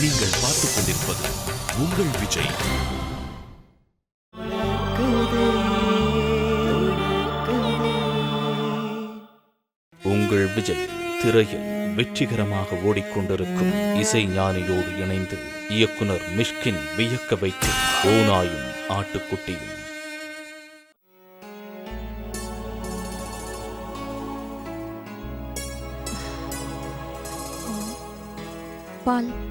நீங்கள் பார்த்துக் கொண்டிருப்பது உங்கள் விஜய். உங்கள் விஜய் திரையில் வெற்றிகரமாக ஓடிக்கொண்டிருக்கும் இசை ஞானியோடு இணைந்து இயக்குனர் மிஷ்கின் வியக்க வைக்கும் ஓநாயும் ஆட்டுக்குட்டியும். பால்.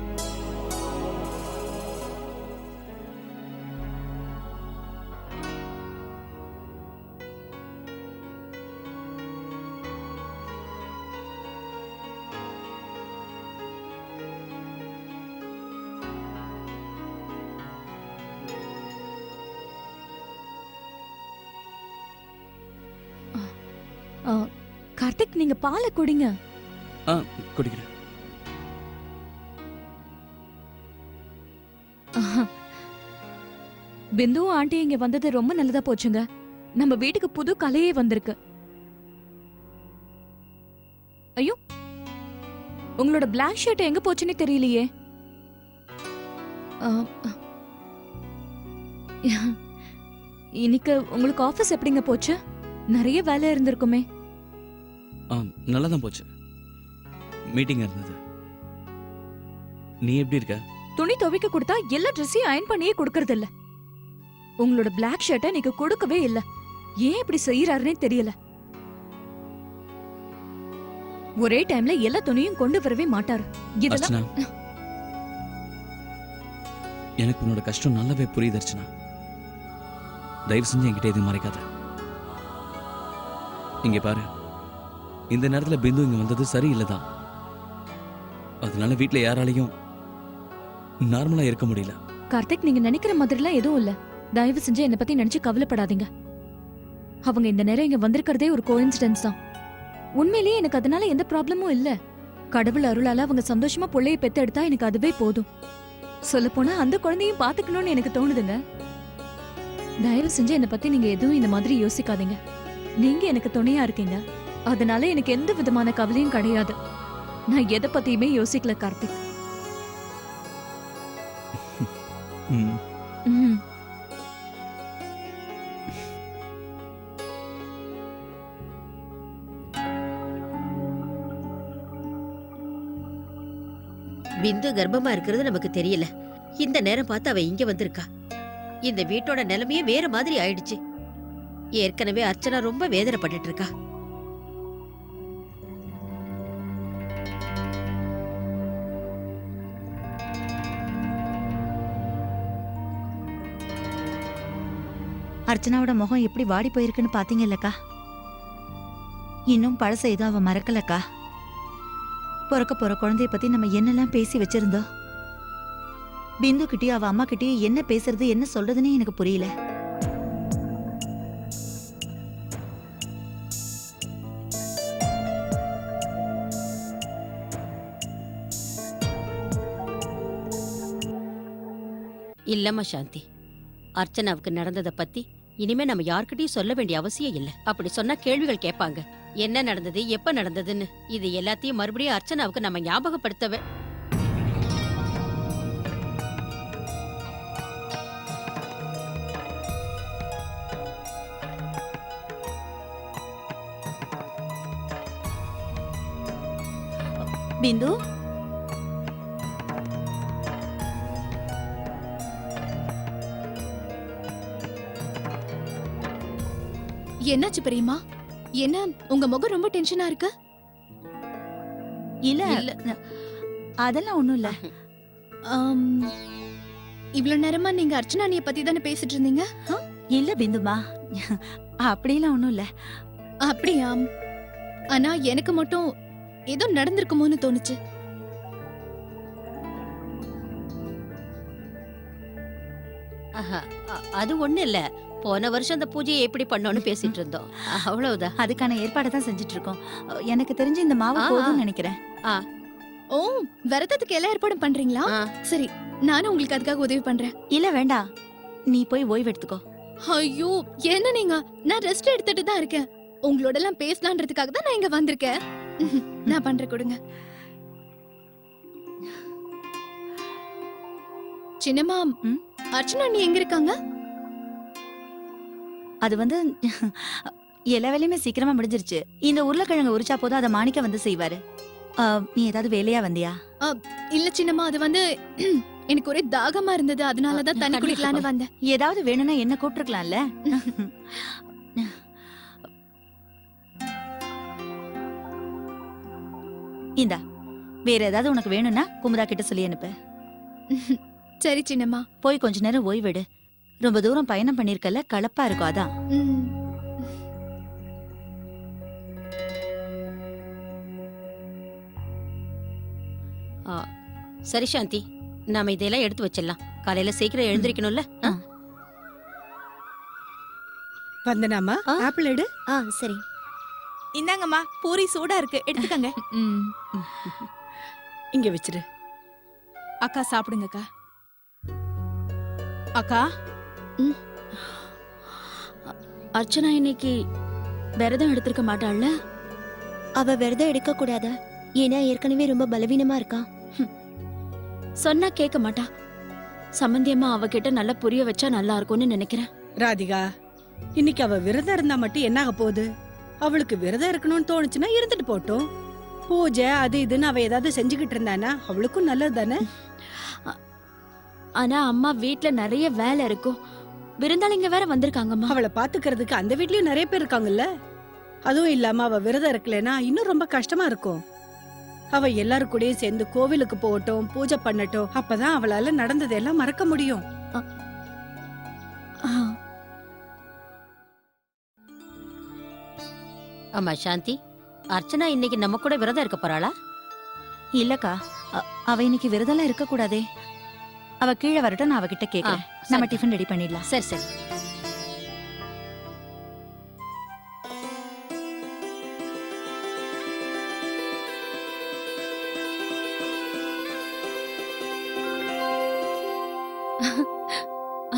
நீங்க பாலை குடிங்க. ஆ குடிக்கிறேன். ஆஹா. பிந்துவும் ஆண்டி இங்க வந்தது ரொம்ப நல்லதா போச்சுங்க. நம்ம வீட்டுக்கு புது கலையே வந்திருக்கு. ஐயோ. உங்களோட பிளாக் ஷர்ட் எங்க போச்சுன்னே தெரியலையே. இன்னைக்கு உங்களுக்கு ஆபீஸ் எப்படிங்க போச்சு? நிறைய வேலை இருந்திருக்குமே. நல்லா தான் போச்சு. மீட்டிங் இருந்தது. நீ எப்படி இருக்க? துணி துவைக்க கொடுத்தா எல்லா ட்ரெஸ்ஸையும் அயன் பண்ணியே கொடுக்கறது இல்ல. உங்களோட பிளாக் ஷர்ட்டை நீங்க கொடுக்கவே இல்ல. ஏன் இப்படி செய்யறாருன்னே தெரியல. ஒரே டைம்ல எல்லா துணியும் கொண்டு வரவே மாட்டாரு. இதெல்லாம் அர்ச்சனா. எனக்கு உன்னோட கஷ்டம் நல்லாவே புரியுது அர்ச்சனா. தயவு செஞ்சு என்கிட்ட எதுவும் மறைக்காத. இங்க பாரு. இந்த நேரத்துல பிந்து இங்க வந்தது சரியில்லைதான். அதனால வீட்டில் யாராலையும் நார்மலா இருக்க முடியல. கார்த்திக் நீங்க நினைக்கிற மாதிரிலாம் எதுவும் இல்ல. தயவு செஞ்சு என்ன பத்தி நினைச்சு கவலைப்படாதீங்க. அவங்க இந்த நேரம் இங்க வந்திருக்கிறதே ஒரு கோயின்சிடன்ஸ் தான். உண்மையிலேயே எனக்கு அதனால எந்த ப்ராப்ளமும் இல்ல. கடவுள் அருளால அவங்க சந்தோஷமா பிள்ளைய பெத்தெடுத்தா எனக்கு அதுவே போதும். சொல்ல போனா அந்த குழந்தையும் பாத்துக்கணும்னு எனக்கு தோணுதுங்க. தயவு செஞ்சு என்ன பத்தி நீங்க எதுவும் இந்த மாதிரி யோசிக்காதீங்க. நீங்க எனக்கு துணையா இருக்கீங்க. அதனால எனக்கு எந்த விதமான கவலையும் கிடையாது. நான் எதை பத்தியுமே யோசிக்கல கார்த்திக். பிந்து கர்ப்பமா இருக்கிறது நமக்கு தெரியல. இந்த நேரம் பார்த்து அவ இங்க வந்திருக்கா. இந்த வீட்டோட நிலைமையே வேற மாதிரி ஆயிடுச்சு. ஏற்கனவே அர்ச்சனா ரொம்ப வேதனைப்பட்டுட்டு இருக்கா. அர்ச்சனாவோட முகம் எப்படி வாடி போயிருக்குன்னு பாத்தீங்கல்லக்கா. இன்னும் பழச எதுவும் அவ மறக்கலக்கா. பிறக்க போற குழந்தைய பத்தி நம்ம என்னெல்லாம் பேசி வச்சிருந்தோம்? பிந்து கிட்டயும் அவ அம்மா கிட்டயும் என்ன பேசுறது என்ன சொல்றதுன்னு எனக்கு புரியல. இல்லம்மா சாந்தி. அர்ச்சனாவுக்கு நடந்ததை பத்தி இனிமே நம்ம யார்கிட்டயும் சொல்ல வேண்டிய அவசியம் இல்ல. அப்படி சொன்னா கேள்விகள் கேட்பாங்க. என்ன நடந்தது எப்ப நடந்ததுன்னு. இது எல்லாத்தையும் மறுபடியும் அர்ச்சனாவுக்கு நம்ம ஞாபகப்படுத்தவே பிந்து? என்னாச்சு பெரியம்மா? என்ன உங்க முகம் ரொம்ப டென்ஷனா இருக்கு? இல்ல. இல்ல. அதெல்லாம் ஒண்ணும் இல்ல. ஆம், இவ்வளவு நேரமா நீங்க அர்ச்சனா அண்ணிய பத்தி தானே பேசிட்டு இருந்தீங்க? இல்ல பிந்துமா. அப்படியெல்லாம் ஒண்ணும் இல்ல. அப்படியா? ஆனா எனக்கு மட்டும் ஏதோ நடந்திருக்குமோன்னு தோணுச்சு. அது ஒண்ணு இல்ல. போன வருஷம் அந்த பூஜையை எப்படி பண்ணோம்னு பேசிட்டு இருந்தோம். அவ்வளவுதான். அதுக்கான ஏற்பாடு தான் செஞ்சுட்டு இருக்கோம் எனக்கு தெரிஞ்சு இந்த மாவு ஆ. நினைக்கிறேன். ஓ விரதத்துக்கு எல்லா ஏற்பாடும் பண்றீங்களா. சரி நானும் உங்களுக்கு அதுக்காக உதவி பண்றேன். இல்ல வேண்டாம். நீ போய் ஓய்வு எடுத்துக்கோ. ஐயோ என்ன நீங்க நான் ரெஸ்ட் எடுத்துட்டு தான் இருக்கேன். உங்களோட எல்லாம் பேசலான்றதுக்காக தான் நான் இங்க வந்திருக்கேன். நான் பண்றேன் கொடுங்க. சின்னம்மா ம்? அர்ச்சனா நீ எங்க இருக்காங்க? அது வந்து எல்லா வேலையுமே சீக்கிரமா முடிஞ்சிருச்சு. இந்த உருளைக்கிழங்கு உரிச்சா போதும் அதை மாணிக்க வந்து செய்வாரு. நீ ஏதாவது வேலையா வந்தியா? இல்ல சின்னம்மா அது வந்து எனக்கு ஒரே தாகமா இருந்தது அதனாலதான் தண்ணி. குடிக்கலான்னு வந்தேன். ஏதாவது வேணும்னா என்ன கூப்பிட்டுருக்கலாம்ல? இந்தா வேற ஏதாவது உனக்கு வேணும்னா குமுதா கிட்ட சொல்லி அனுப்பு. சரி சின்னம்மா. போய் கொஞ்ச நேரம் ஓய்வெடு. ரொம்ப தூரம் பயணம் பண்ணிருக்கல களைப்பா இருக்கும் அதான். ம். ஆ, சரி சாந்தி நாம இதெல்லாம் எடுத்து வச்சிடலாம். காலையில சீக்கிரம் எழுந்திருக்கணும்ல? ஆ? வந்தனாமா? ஆ? ஆப்பிள் எடு. ஆ சரி. இந்தாங்கம்மா பூரி சூடா இருக்கு எடுத்துக்கங்க. ம். இங்க வச்சிரு. அக்கா சாப்பிடுங்க அக்கா அக்கா அர்ச்சனா இன்னைக்கு விரதம் எடுத்திருக்க மாட்டாள்ல? அவ விரதம் எடுக்க கூடாதா? ஏன்னா ஏற்கனவே ரொம்ப பலவீனமா இருக்கா. சொன்னா கேட்க மாட்டா. சம்பந்தியம்மா அவகிட்ட நல்லா புரிய வச்சா நல்லா இருக்கும்னு நினைக்கிறேன். ராதிகா இன்னைக்கு அவ விரதம் இருந்தா மட்டும் என்ன ஆக போகுது? அவளுக்கு விரதம் இருக்கணும்னு தோணுச்சுன்னா இருந்துட்டு போட்டும். பூஜை அது இதுன்னு அவ ஏதாவது செஞ்சுக்கிட்டு இருந்தானா? அவளுக்கும் நல்லது தானே ஆனா அம்மா வீட்ல நிறைய வேலை இருக்கும். விருந்தாளிங்க வேற வந்திருக்காங்கம்மா. அவளை பாத்துக்கிறதுக்கு அந்த வீட்லயும் நிறைய பேர் இருக்காங்கல்ல? அதுவும் இல்லாம அவ விரதம் இருக்கலைன்னா இன்னும் ரொம்ப கஷ்டமா இருக்கும். அவ எல்லாரு கூடயும் சேர்ந்து கோவிலுக்கு போகட்டும் பூஜை பண்ணட்டும் அப்பதான் அவளால நடந்ததெல்லாம் மறக்க முடியும். ஆமா சாந்தி அர்ச்சனா இன்னைக்கு நம்ம கூட விரதம் இருக்க போறாளா? இல்லக்கா அ- அவ இன்னைக்கு விரதம்லாம் இருக்க கூடாதே அவ கீழே வரட்டும் நான் அவகிட்ட சரி. நம்ம டிஃபன் ரெடி பண்ணிடலாம். சரி சரி.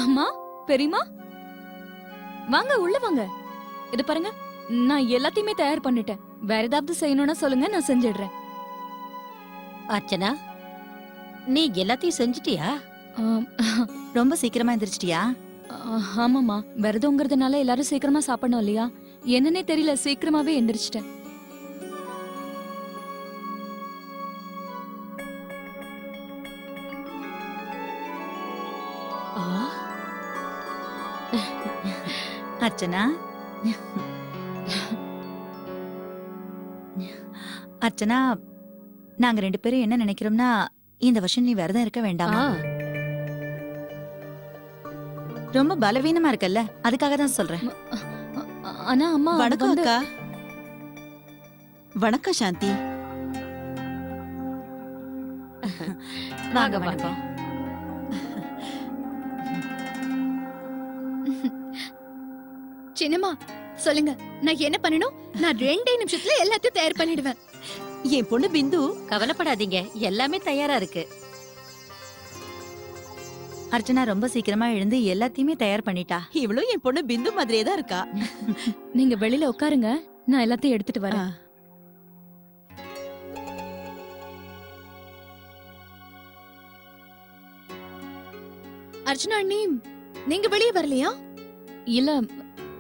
அம்மா பெரியம்மா? வாங்க உள்ள வாங்க. இது பாருங்க நான் எல்லாத்தையுமே தயார் பண்ணிட்டேன். வேற ஏதாவது செய்யணும்னா சொல்லுங்க நான் செஞ்சிடுறேன். அர்ச்சனா நீ எல்லாத்தையும் செஞ்சுட்டியா? ரொம்ப சீக்கிரமா எந்திரிச்சிட்டியா? ஆ, ஆமாம்மா. விரதங்கிறதுனால எல்லாரும் சீக்கிரமா சாப்பிடணும் இல்லையா? என்னன்னே தெரியல சீக்கிரமாவே எந்திரிச்சிட்டேன். அர்ச்சனா? அர்ச்சனா நாங்க ரெண்டு பேரும் என்ன நினைக்கிறோம்னா இந்த வருஷம் நீ விரதம் இருக்க வேண்டாமா? ரொம்ப பலவீனமா இருக்கல்ல? அதுக்காக தான் சொல்றேன். ஆனா அம்மா வணக்கம் அக்கா. வணக்கம் சாந்தி. வாங்க வாங்க, வாங்க. வணக்கம். சின்னம்மா சொல்லுங்க. நான் என்ன பண்ணணும்? நான் ரெண்டே நிமிஷத்துல எல்லாத்தையும் தயார் பண்ணிடுவேன். என் பொண்ணு பிந்து. கவலைப்படாதீங்க. எல்லாமே தயாரா இருக்கு. அர்ச்சனா ரொம்ப சீக்கிரமா எழுந்து எல்லாத்தையுமே தயார் பண்ணிட்டா. இவளும் என் பொண்ணு பிந்து மாதிரியே தான் இருக்கா. நீங்க வெளியில உட்காருங்க. நான் எல்லாத்தையும் எடுத்துட்டு வரேன். அர்ச்சனா அண்ணி நீங்க வெளியே வரலையா? இல்ல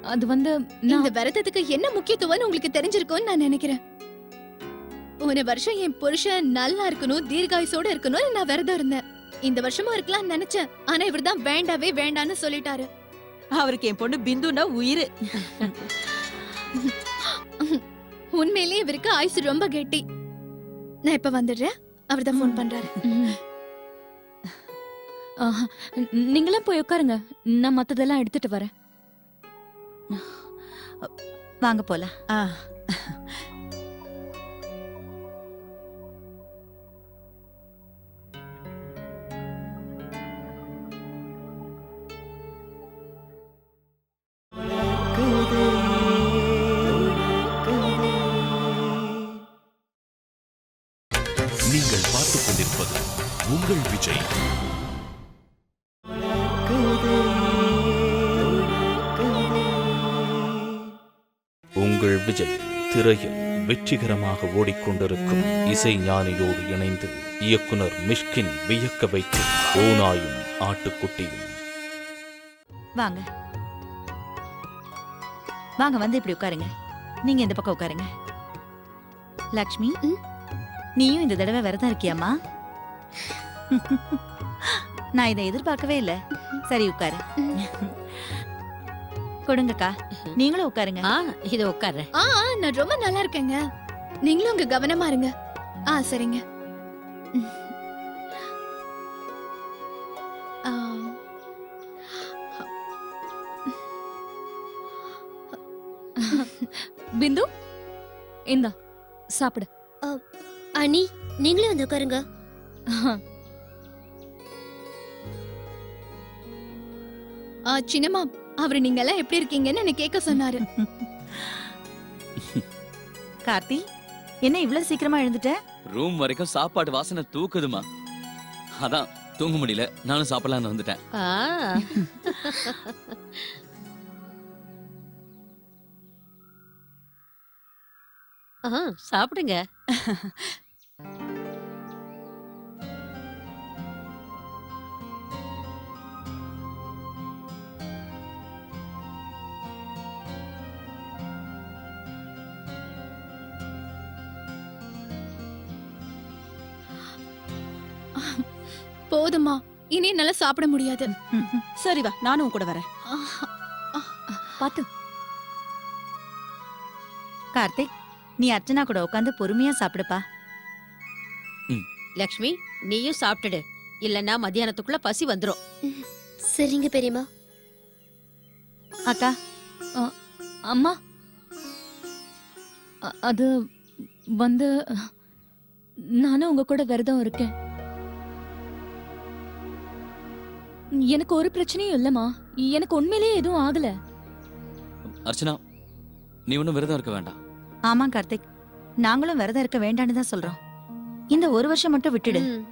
அது வந்து நான் இந்த விரதத்துக்கு என்ன முக்கியத்துவம்னு உங்களுக்கு தெரிஞ்சிருக்கும்னு நான் நினைக்கிறேன். போன வருஷம் என் புருஷன் நல்லா இருக்கணும் தீர்காயுசோட இருக்கணும்னு நான் விரதம் இருந்தேன். இந்த வருஷமா இருக்கலாம்னு நினைச்சேன். ஆனா இவர்தான் வேண்டாவே வேண்டான்னு சொல்லிட்டாரு. அவருக்கு என் பொண்ணு பிந்துனா உயிர். உண்மையிலேயே இவருக்கு ஆயுசு ரொம்ப கெட்டி. நான் இப்ப வந்துடுறேன். அவர்தான் ஃபோன் பண்றாரு. நீங்களாம் போய் உட்காருங்க. நான் மத்ததெல்லாம் எடுத்துட்டு வரேன். வாங்க போலாம். உங்கள் விஜய். உங்கள் விஜய் திரையில் வெற்றிகரமாக ஓடிக்கொண்டிருக்கும் இசை ஞானியோடு இணைந்து இயக்குனர் மிஷ்கின் வியக்க வைக்கும் ஓநாயும் ஆட்டுக்குட்டியும். வாங்க. வாங்க வந்து இப்படி உட்காருங்க. நீங்க இந்த பக்கம் உட்காருங்க. லக்ஷ்மி நீயும் இந்த தடவை விரதம் இருக்கியாமா நான் இதை எதிர்பார்க்கவே இல்ல. சரி உட்காரு. கொடுங்கக்கா. நீங்களும் உட்காருங்க. ஆ இது உட்கார்றேன் ஆ ஆ, நான் ரொம்ப நல்லா இருக்கேங்க. நீங்களும் உங்க கவனமா இருங்க. ஆ சரிங்க. ஆ, பிந்து இந்தா சாப்பிடு. அனி நீங்களே வந்து உட்காருங்க. சின்னம்மா அவர் நீங்க எல்லாம் எப்படி இருக்கீங்கன்னு என்ன கேட்க சொன்னாரு. கார்த்தி என்ன இவ்வளவு சீக்கிரமா எழுந்துட்ட? ரூம் வரைக்கும் சாப்பாடு வாசனை தூக்குதுமா அதான் தூங்க முடியல நானும் சாப்பிடலாம்னு வந்துட்டேன். ஆ. ஆ, சாப்பிடுங்க. போதுமா இனி என்னால சாப்பிட முடியாது. சரி வா நானும் உன் கூட வரேன். பாத்து. கார்த்திக் நீ அர்ச்சனா கூட உட்காந்து பொறுமையா சாப்பிடுப்பா. லக்ஷ்மி நீயும் சாப்பிட்டுடு. இல்லன்னா மத்தியானத்துக்குள்ள பசி வந்துரும். சரிங்க பெரியம்மா. அக்கா அம்மா. அது வந்து நானும் உங்க கூட விரதம் இருக்கேன். எனக்கு ஒரு பிரச்சனையும் இல்லம்மா. எனக்கு உண்மையிலேயே எதுவும் ஆகல. அர்ச்சனா நீ ஒன்றும் விரதம் இருக்க வேண்டாம். ஆமா கார்த்திக். நாங்களும் விரதம் இருக்க வேண்டான்னு தான் சொல்றோம். இந்த ஒரு வருஷம் மட்டும் விட்டுடு.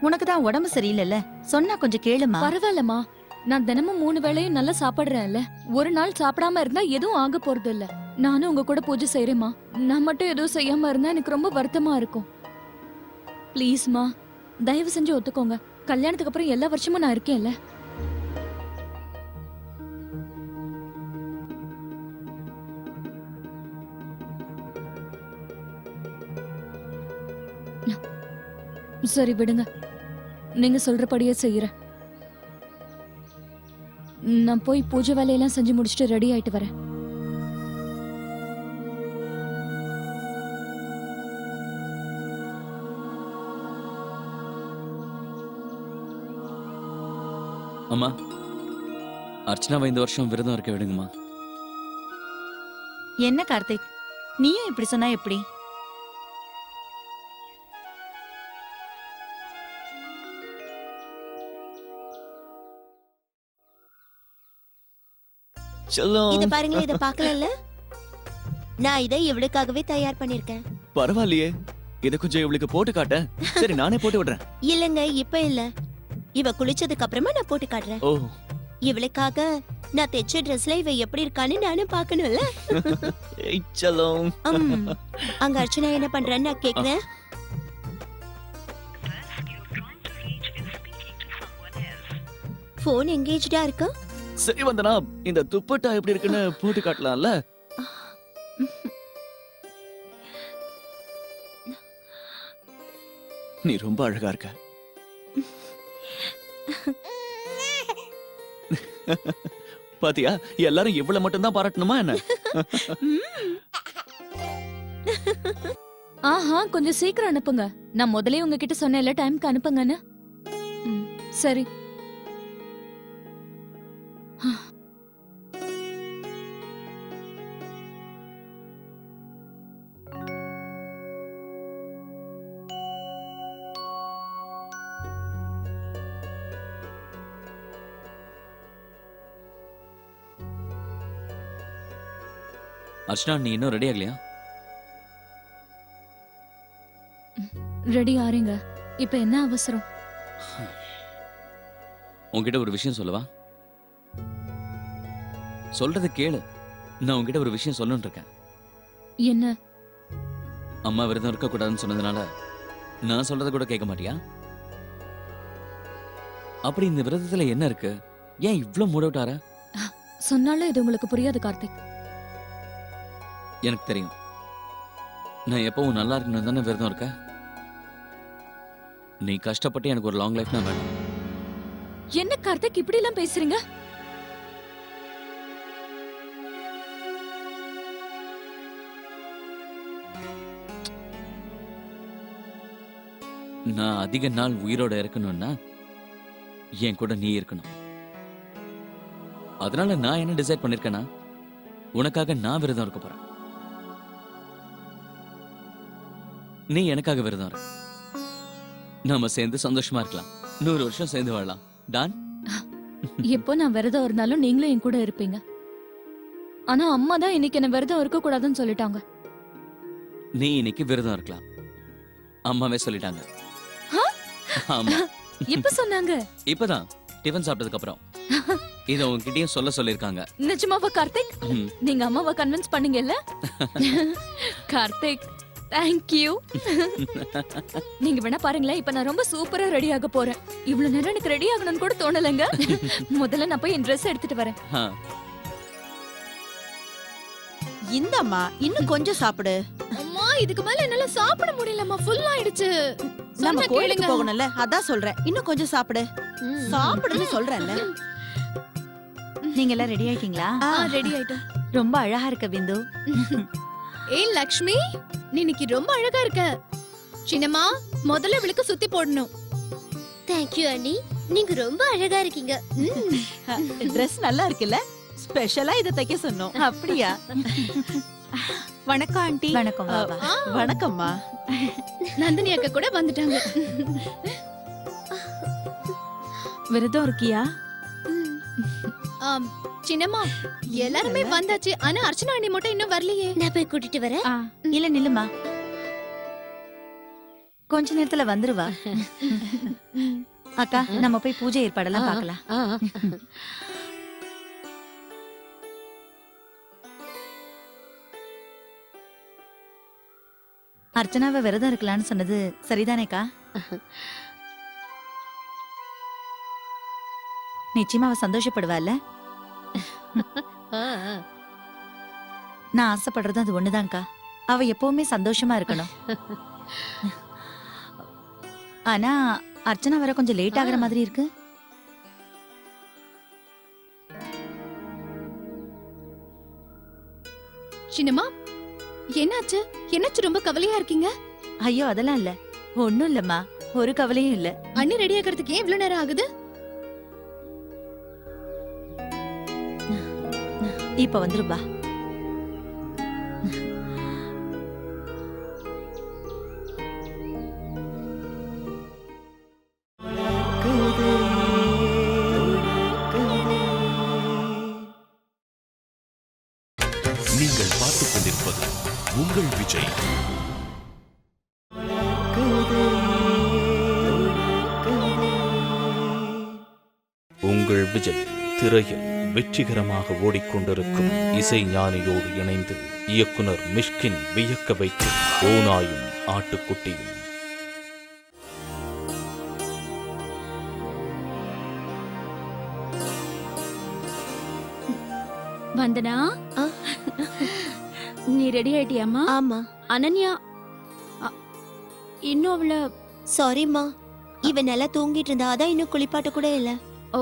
உனக்கு தான் உடம்பு சரியில்லைல்ல? சொன்னா கொஞ்சம் கேளுமா? பரவாயில்லம்மா. நான் தினமும் மூணு வேளையும் நல்லா சாப்பிடுறேன்ல. ஒரு நாள் சாப்பிடாம இருந்தா எதுவும் ஆக போறது இல்ல நானும் உங்க கூட பூஜை செய்யறேம்மா நான் மட்டும் எதுவும் செய்யாம இருந்தா எனக்கு ரொம்ப வருத்தமா இருக்கும். ப்ளீஸ்மா தயவு செஞ்சு ஒத்துக்கோங்க. கல்யாணத்துக்கு அப்புறம் எல்லா வருஷமும் நான் இருக்கேன்ல. சரி விடுங்க. நீங்க சொல்றபடியே செய்யறேன் நான் போய் பூஜை வேலையெல்லாம் செஞ்சு முடிச்சுட்டு ரெடி ஆயிட்டு வரேன். அர்ச்சனாவை இந்த வருஷம் விரதம் இருக்க விடுங்கம்மா. என்ன கார்த்திக்? நீயும் இப்படி சொன்னா எப்படி? இத பாருங்களேன் இத பார்க்கலல்ல? நான் இதை இவளுக்காகவே தயார் பண்ணிருக்கேன் பரவாயில்லையே. இதை கொஞ்சம் இவளுக்கு போட்டு காட்ட சரி நானே போட்டு விடுறேன். இல்லங்க இப்ப இல்ல. இவ குளிச்சதுக்கு அப்புறமா நான் போட்டு காட்டுறேன். ஓ. இவளுக்காக நான் தைச்ச ட்ரெஸ்ல இவ எப்படி இருக்கான்னு நானும் பார்க்கணும்ல? செல்லம் உம். அங்க அர்ச்சனா என்ன பண்றான்னு நான் கேக்குறேன். போன் எங்கேஜ்டா இருக்கா? சரி வந்தனா இந்த துப்பட்டா எப்படி இருக்குன்னு போட்டு காட்டலாம்ல? நீ ரொம்ப அழகா இருக்க. பாத்தியா எல்லாரும் இவ்வளவு மட்டும் தான் பாராட்டணுமா என்ன? ஆஹா கொஞ்சம் சீக்கிரம் அனுப்புங்க. நான் முதலே உங்ககிட்ட சொன்னேன்ல டைம்க்கு அனுப்புங்கன்னு. சரி. அர்ச்சனா நீ இன்னும் ரெடி ஆகலையா ரெடி ஆறீங்க. இப்ப என்ன அவசரம்? உன்கிட்ட ஒரு விஷயம் சொல்லவா? சொல்றத கேளு. நான் உன்கிட்ட ஒரு விஷயம் சொல்லணும்னு இருக்கேன். என்ன? அம்மா விரதம் இருக்க கூடாதுன்னு சொன்னதுனால நான் சொல்றத கூட கேட்க மாட்டியா? அப்படி இந்த விரதத்துல என்ன இருக்கு? ஏன் இவ்ளோ மூட் அவுட் ஆற? சொன்னாலும் இது உங்களுக்கு புரியாது கார்த்திக். எனக்கு தெரியும். நான் எப்பவும் நல்லா இருக்கணும் தானே விரதம் இருக்க நீ கஷ்டப்பட்டு எனக்கு ஒரு லாங் லைஃப் தான் வேணும். என்ன கார்த்திக் இப்படி எல்லாம் பேசுறீங்க? நான் அதிக நாள் உயிரோட இருக்கணும்னா என் கூட நீ இருக்கணும். அதனால நான் என்ன டிசைட் பண்ணிருக்கேன்னா உனக்காக நான் விரதம் இருக்க போறேன். நீ எனக்காக விரதம் நாம சேர்ந்து சந்தோஷமா இருக்கலாம். நூறு வருஷம் சேர்ந்து வாழலாம். டான்? எப்போ நான் விரதம் இருந்தாலும் நீங்களும் என் கூட இருப்பீங்க. ஆனா அம்மா தான் இன்னைக்கு என்ன விரதம் இருக்க கூடாதுன்னு சொல்லிட்டாங்க. நீ இன்னைக்கு விரதம் இருக்கலாம். அம்மாவே சொல்லிட்டாங்க? ஆமா. எப்ப சொன்னாங்க? இப்பதான். டிஃபன் சாப்பிட்டதுக்கு அப்புறம். இத உன்கிட்டயும் சொல்ல சொல்லிருக்காங்க நிஜமாவா கார்த்திக். நீங்க அம்மாவை கன்வின்ஸ் பண்ணீங்கல்ல? கார்த்திக். தேங்க்யூ நீங்க வேணா பாருங்களேன் இப்ப நான் ரொம்ப சூப்பரா ரெடி ஆக போறேன். இவ்வளவு நேரம் எனக்கு ரெடி ஆகணும்னு கூட தோணலைங்க. முதல்ல நான் போய் என் ட்ரெஸ் எடுத்துட்டு வரேன். இந்தம்மா இன்னும் கொஞ்சம் சாப்பிடு. அம்மா இதுக்கு மேல என்னால சாப்பிட முடியலம்மா. ஃபுல் ஆயிடுச்சு. நம்ம கோயிலுக்கு. போகணும்ல அதான் சொல்றேன். இன்னும் கொஞ்சம் சாப்பிடு. சாப்பிடுன்னு சொல்றேன்ல. நீங்க எல்லாம் ரெடி ஆயிட்டீங்களா ரெடி ஆயிட்டோம். ரொம்ப அழகா இருக்க பிந்து. ஏய் லக்ஷ்மி. நீ இன்னைக்கு ரொம்ப அழகா இருக்க. சின்னம்மா முதல்ல இவளுக்கு சுத்தி போடணும். தேங்க்யூ அண்ணி. நீங்க ரொம்ப அழகா இருக்கீங்க. ட்ரெஸ் நல்லா இருக்குல்ல? ஸ்பெஷலா இத தைக்க சொன்னோம். அப்படியா? வணக்கம் ஆண்டி. வணக்கம் வணக்கம்மா. நந்தினி அக்கா கூட வந்துட்டாங்க. விரதம் இருக்கியா? சின்னம்மா எல்லாருமே வந்தாச்சு. ஆனா அர்ச்சனா அண்ணி மட்டும் இன்னும் வரலையே. நான் போய் கூட்டிட்டு வரேன். இல்ல நில்லுமா. கொஞ்ச நேரத்துல வந்துருவா. அக்கா நம்ம போய் பூஜை ஏற்பாடெல்லாம். பார்க்கலாம். அர்ச்சனாவை விரதம் இருக்கலாம்னு சொன்னது சரிதானேக்கா? நிச்சயமா அவ சந்தோஷப்படுவாள்ல. நான் ஆசைப்படுறது அது ஒண்ணுதான்க்கா. அவ எப்பவுமே சந்தோஷமா இருக்கணும். ஆனா அர்ச்சனா வர கொஞ்சம் லேட் ஆகுற மாதிரி இருக்கு. சின்னம்மா என்னாச்சு? என்னாச்சு? ரொம்ப கவலையா இருக்கீங்க? ஐயோ அதெல்லாம் இல்ல. ஒண்ணும் இல்லம்மா. ஒரு கவலையும் இல்ல. அண்ணி ரெடி ஆகிறதுக்கு ஏன் இவ்வளவு நேரம் ஆகுது? இப்ப வந்துருப்பா வெற்றிகரமாக ஓடிக்கொண்டிருக்கும் இசை ஞானியோடு இணைந்து இயக்குனர் மிஷ்கின் வியக்க வைக்கும் ஓநாயும் ஆட்டுக்குட்டியும். வந்தனா? நீ ரெடி ஆயிட்டியாமா ஆமா. அனன்யா இன்னும் அவள சாரிம்மா இவ நல்லா தூங்கிட்டு இருந்தா அதான் இன்னும் குளிப்பாட்ட கூட இல்ல. ஓ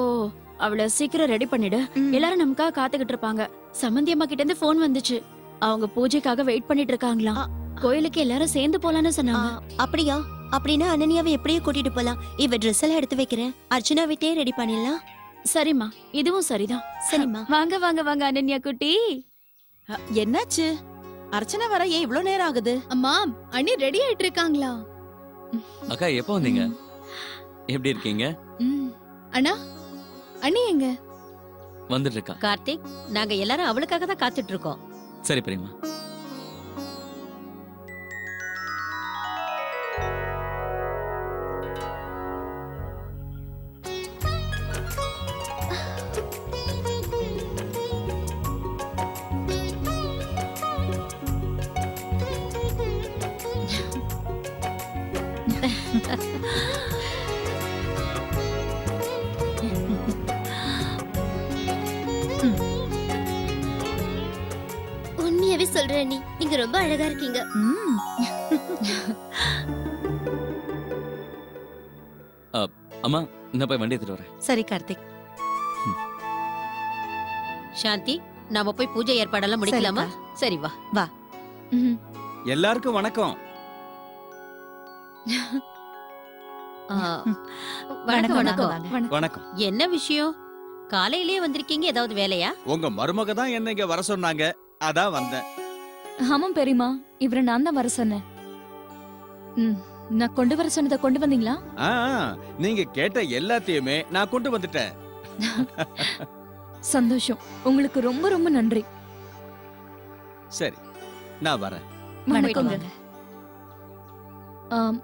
அவள சீக்கிரம் ரெடி பண்ணிடு. எல்லாரும் நமக்காக காத்துக்கிட்டு இருப்பாங்க. சம்மந்தி அம்மா கிட்ட இருந்து போன் வந்துச்சு. அவங்க பூஜைக்காக வெயிட் பண்ணிட்டு இருக்காங்களாம். கோயிலுக்கு எல்லாரும் சேர்ந்து போலான்னு சொன்னாங்க. அப்படியா? அப்படின்னா அனன்யாவை எப்படியே கூட்டிட்டு போலாம். இவ ட்ரெஸ் எல்லாம் எடுத்து வைக்கிறேன். அர்ச்சனா விட்டே ரெடி பண்ணிடலாம். சரிம்மா. இதுவும் சரிதான். சரிம்மா. வாங்க வாங்க வாங்க அனன்யா குட்டி. என்னாச்சு? அர்ச்சனை வர ஏன் இவ்ளோ நேரம் ஆகுது? அம்மா அண்ணி ரெடி ஆயிட்டு இருக்காங்களா? அக்கா எப்போ வந்தீங்க? எப்படி இருக்கீங்க. அண்ணா அண்ணி எங்க? வந்துட்டு இருக்கா கார்த்திக் நாங்க எல்லாரும் அவளுக்காக தான் காத்துட்டு இருக்கோம் சரி பெரியம்மா சொல்றேன் நீ. நீங்க ரொம்ப அழகா இருக்கீங்க. ம். அம்மா நான் போய் வண்டி எடுத்துட்டு வரேன். சரி கார்த்திக். சாந்தி நாம போய் பூஜை ஏற்பாடெல்லாம் முடிக்கலாமா? சரி வா. ம். எல்லாருக்கும் வணக்கம். ஆ, வணக்கம் வணக்கம் வணக்கம். வணக்கம். என்ன விஷயம்? காலையிலேயே வந்திருக்கீங்க ஏதாவது வேலையா? உங்க மருமக தான் என்ன இங்க வர சொன்னாங்க. அதான் வந்தேன். ஆமாம் பெரியமா இவரை நான் தான் வர சொன்னேன். ம், நான் கொண்டு வர சொன்னதை கொண்டு வந்தீங்களா? ஆ, நீங்க கேட்ட எல்லாத்தையுமே நான் கொண்டு வந்துட்டேன். சந்தோஷம். உங்களுக்கு ரொம்ப ரொம்ப நன்றி. சரி நான் வரேன். வணக்கம் ஆம்,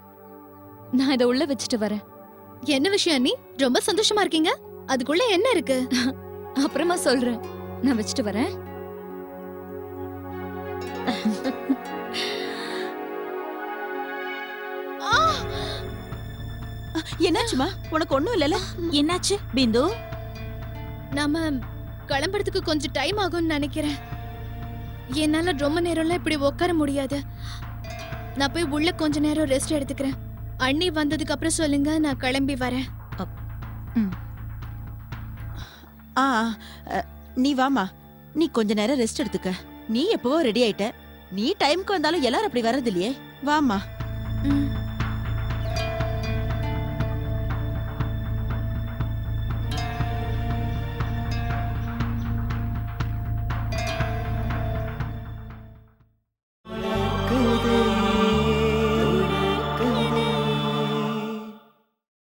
நான் இதை உள்ள வச்சுட்டு வரேன். என்ன விஷயம் நீ ரொம்ப சந்தோஷமா இருக்கீங்க. அதுக்குள்ள என்ன இருக்கு? அப்புறமா சொல்றேன். நான் வச்சுட்டு வரேன். என்னாச்சுமா? உனக்கு ஒண்ணும் இல்லல என்னாச்சு? பிந்து? நாம கிளம்புறதுக்கு கொஞ்சம் டைம் ஆகும்னு நினைக்கிறேன். என்னால ரொம்ப நேரம்லாம் இப்படி உட்கார முடியாது. நான் போய் உள்ள கொஞ்ச நேரம் ரெஸ்ட் எடுத்துக்கிறேன். அண்ணி வந்ததுக்கு அப்புறம் சொல்லுங்க நான் கிளம்பி வரேன். ஆ நீ வாமா நீ கொஞ்ச நேரம் ரெஸ்ட் எடுத்துக்க. நீ எப்பவோ ரெடி ஆயிட்ட. நீ டைம்க்கு வந்தாலும் எல்லாரும் அப்படி வர்றது இல்லையே வாமா ம்.